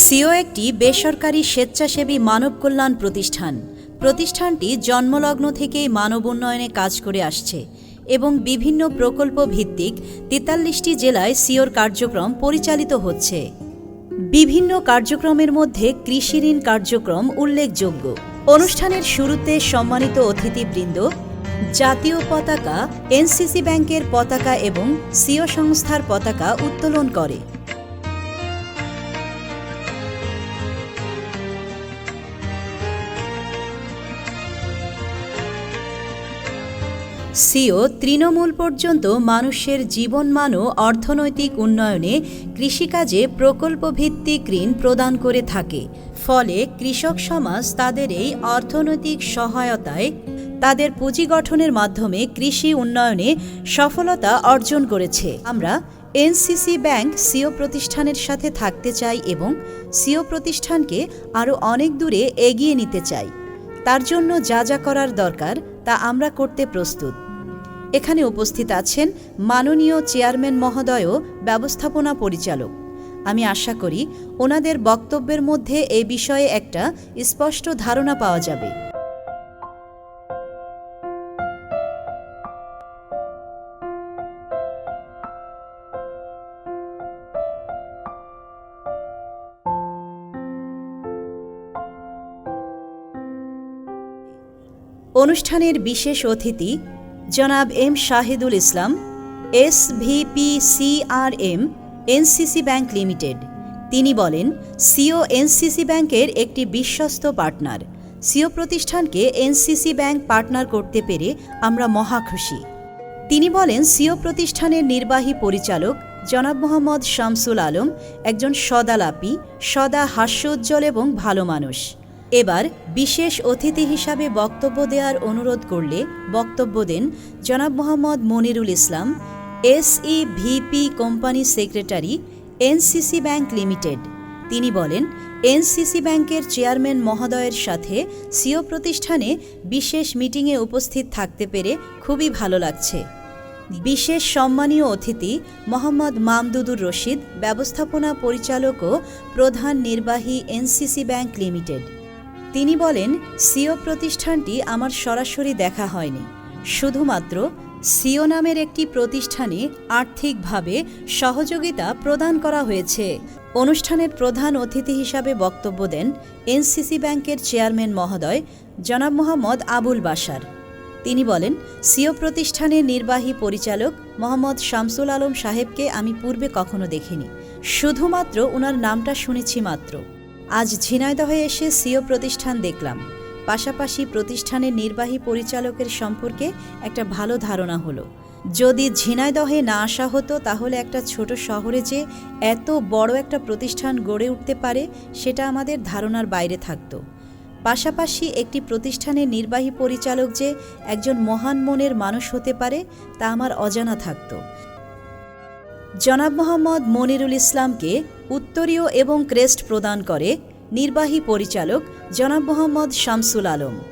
CO একটি বেসরকারি স্বেচ্ছাসেবী মানব কল্যাণ প্রতিষ্ঠান। প্রতিষ্ঠানটি জন্মলগ্ন থেকেই মানব উন্নয়নে কাজ করে আসছে এবং বিভিন্ন প্রকল্প ভিত্তিক তেতাল্লিশটি জেলায় সিওর কার্যক্রম পরিচালিত হচ্ছে। বিভিন্ন কার্যক্রমের মধ্যে কৃষি ঋণ কার্যক্রম উল্লেখযোগ্য। অনুষ্ঠানের শুরুতে সম্মানিত অতিথিবৃন্দ, জাতীয় পতাকা, এনসিসি ব্যাংকের পতাকা এবং সিও সংস্থার পতাকা উত্তোলন করে। সিও তৃণমূল পর্যন্ত মানুষের জীবনমান ও অর্থনৈতিক উন্নয়নে কৃষিকাজে প্রকল্পভিত্তিক ঋণ প্রদান করে থাকে। ফলে কৃষক সমাজ তাদের এই অর্থনৈতিক সহায়তায় তাদের পুঁজি গঠনের মাধ্যমে কৃষি উন্নয়নে সফলতা অর্জন করেছে। আমরা এনসিসি ব্যাংক সিও প্রতিষ্ঠানের সাথে থাকতে চাই এবং সিও প্রতিষ্ঠানকে আরও অনেক দূরে এগিয়ে নিতে চাই। তার জন্য যা যা করার দরকার তা আমরা করতে প্রস্তুত। এখানে উপস্থিত আছেন মাননীয় চেয়ারম্যান মহোদয়ও ব্যবস্থাপনা পরিচালক। আমি আশা করি ওনাদের বক্তব্যের মধ্যে এ বিষয়ে একটা স্পষ্ট ধারণা পাওয়া যাবে। অনুষ্ঠানের বিশেষ অতিথি জনাব M Shahidul Islam, S VP CRM NCC bank limited. তিনি বলেন, সিও এনসিসি ব্যাংকের একটি বিশ্বস্ত পার্টনার। সিও প্রতিষ্ঠানকে এনসিসি ব্যাংক পার্টনার করতে পেরে আমরা মহা খুশি। তিনি বলেন, সিও প্রতিষ্ঠানের নির্বাহী পরিচালক জনাব মোহাম্মদ শামসুল আলম একজন সদালাপি, সদা হাস্যোজ্জ্বল এবং ভালো মানুষ। এবার বিশেষ অতিথি হিসাবে বক্তব্য দেওয়ার অনুরোধ করলে বক্তব্য দেন জনাব Mohammad Monirul Islam SE VP company secretary, NCC bank limited. তিনি বলেন, এনসিসি ব্যাংকের চেয়ারম্যান মহোদয়ের সাথে সিও প্রতিষ্ঠানে বিশেষ মিটিংয়ে উপস্থিত থাকতে পেরে খুবই ভালো লাগছে। বিশেষ সম্মানীয় অতিথি মোহাম্মদ মামদুদুর রশিদ, ব্যবস্থাপনা পরিচালক ও প্রধান নির্বাহী এনসিসি ব্যাংক লিমিটেড। তিনি বলেন, সিও প্রতিষ্ঠানটি আমার সরাসরি দেখা হয়নি। শুধুমাত্র সিও নামের একটি প্রতিষ্ঠানে আর্থিকভাবে সহযোগিতা প্রদান করা হয়েছে। অনুষ্ঠানের প্রধান অতিথি হিসাবে বক্তব্য দেন এনসিসি ব্যাংকের চেয়ারম্যান মহোদয় জনাব মোহাম্মদ আবুল বাসার তিনি বলেন, সিও প্রতিষ্ঠানের নির্বাহী পরিচালক মোহাম্মদ শামসুল আলম সাহেবকে আমি পূর্বে কখনো দেখিনি। শুধুমাত্র ওনার নামটা শুনেছি মাত্র। আজ ঝিনাইদহে এসে সিও প্রতিষ্ঠান দেখলাম। পাশাপাশি প্রতিষ্ঠানের নির্বাহী পরিচালকের সম্পর্কে একটা ভালো ধারণা হলো। যদি ঝিনাইদহে না আসা হতো, তাহলে একটা ছোট শহরে যে এত বড় একটা প্রতিষ্ঠান গড়ে উঠতে পারে, সেটা আমাদের ধারণার বাইরে থাকতো। পাশাপাশি একটি প্রতিষ্ঠানের নির্বাহী পরিচালক যে একজন মহান মনের মানুষ হতে পারে, তা আমার অজানা থাকতো। জনাব মোহাম্মদ মনিরুল ইসলামকে উত্তরীয় এবং ক্রেস্ট প্রদান করে নির্বাহী পরিচালক জনাব মোহাম্মদ শামসুল আলম।